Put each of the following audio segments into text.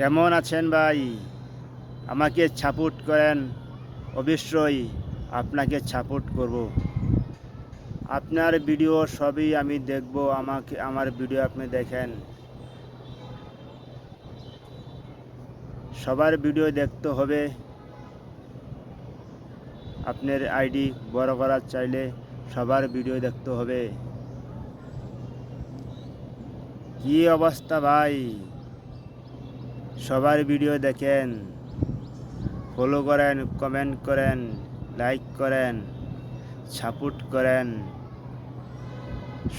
কেমন আছেন ভাই? আমাকে সাপোর্ট করেন, অবশ্যই আপনাকে সাপোর্ট করব। আপনার ভিডিও সবই আমি দেখব, আমাকে, আমার ভিডিও আপনি দেখেন। সবার ভিডিও দেখতে হবে। আপনার আইডি বড় করার চাইলে সবার ভিডিও দেখতে হবে। কি অবস্থা ভাই? সবার ভিডিও দেখেন। ফলো করেন কমেন্ট করেন লাইক করেন সাপোর্ট করেন।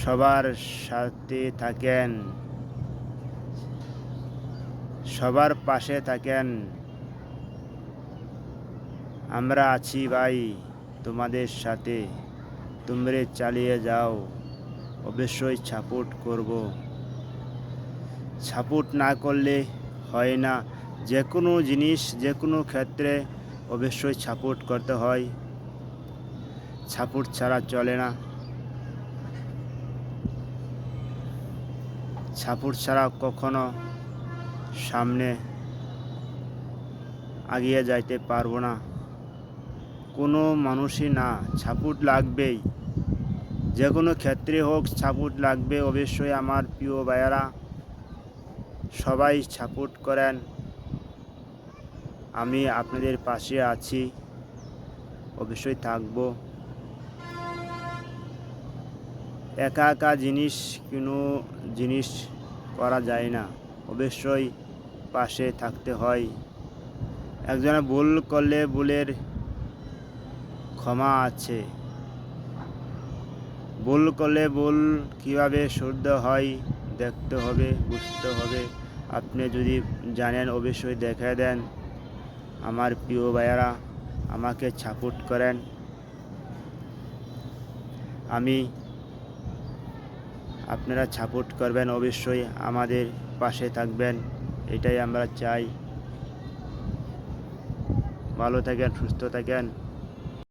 সবার সাথে থাকেন। সবার পাশে থাকেন। আমরা আছি ভাই তোমাদের সাথে। তোমরে চালিয়ে যাও। অবশ্যই সাপোর্ট করব। সাপোর্ট না করলে হয় না। যে কোনো জিনিস যে কোনো ক্ষেত্রে অবশ্যই সাপোর্ট করতে হয়। সাপোর্ট ছাড়া চলে না। সাপোর্ট ছাড়া কখনো সামনে আগিয়ে যাইতে পারব না। কোনো মানুষই না। সাপোর্ট লাগবেই। যে কোনো ক্ষেত্রে হোক সাপোর্ট লাগবে। অবশ্যই আমার প্রিয় ভাইয়ারা সবাই সাপোর্ট করেন। আমি আপনাদের পাশে আছি। অবশ্যই থাকব। একা একা জিনিস কোনো, জিনিস করা যায় না। অবশ্যই পাশে থাকতে হয়। একজনে ভুল করলে ভুলের ক্ষমা আছে। ভুল করলে ভুল কীভাবে শুদ্ধ হয়? দেখতে হবে, বুঝতে হবে। আপনি যদি জানেন, অবশ্যই দেখে দেন। আমার প্রিয় ভাইয়ারা, আমাকে সাপোর্ট করেন। আমি, আপনারা সাপোর্ট করবেন, অবশ্যই আমাদের পাশে থাকবেন। এটাই আমরা চাই। ভালো থাকেন, সুস্থ থাকেন।